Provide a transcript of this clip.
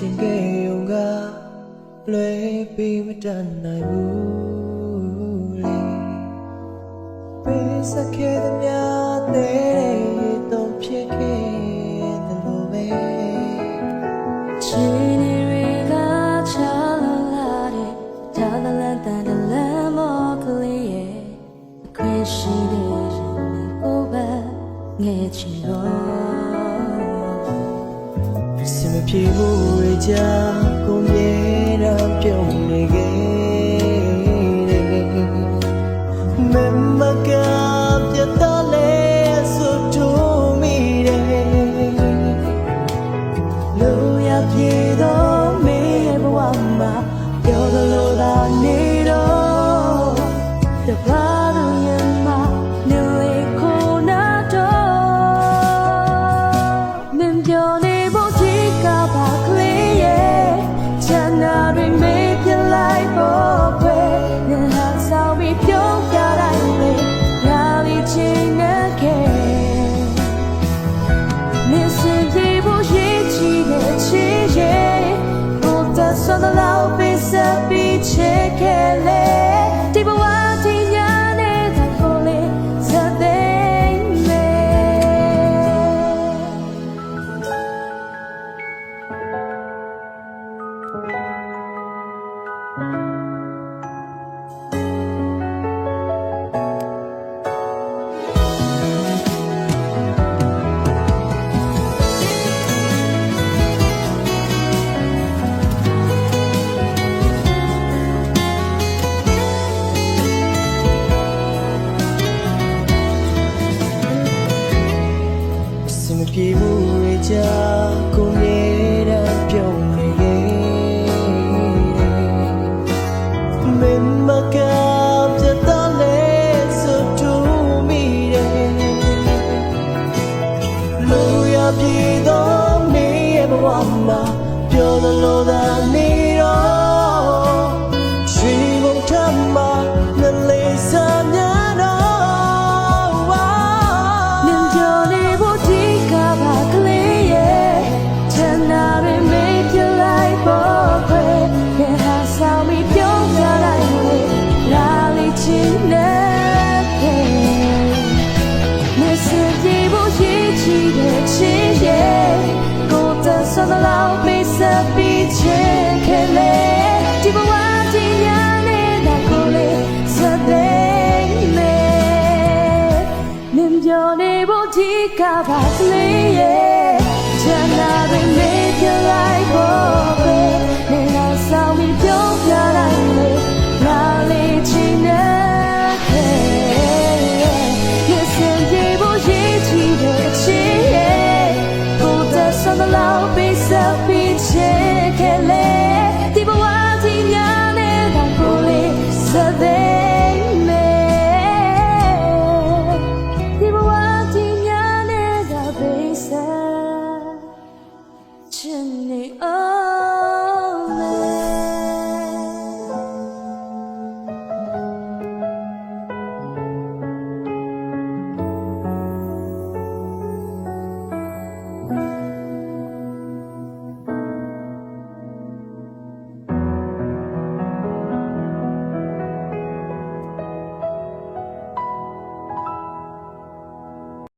ချင်ခဲ့ုံကလွဲပြီးမတတ်နိုင်ဘူးလေပေးစခဲ့သမျှတဲ့တော့ဖြစ်ခဲ့တယ်လို့ပဲချင်နေရကချာလာလာတဲ့ဒါမလန်တန်တလန်မောကလေးရဲ့အခွင့်ရှိတဲ့ကိုပဲငဲချင်တော့ ဖြေဖို့ဝေချာကိုမြဲတော့ပြုံးနေခဲ့မမကပြတ်တော့လဲဆိုတူမိတယ်လူရပြေတော့မေဘဝမှာပြောလို့သာနေ the love Your neighbor, take up a flea, yeah. Turn up and make 也来过。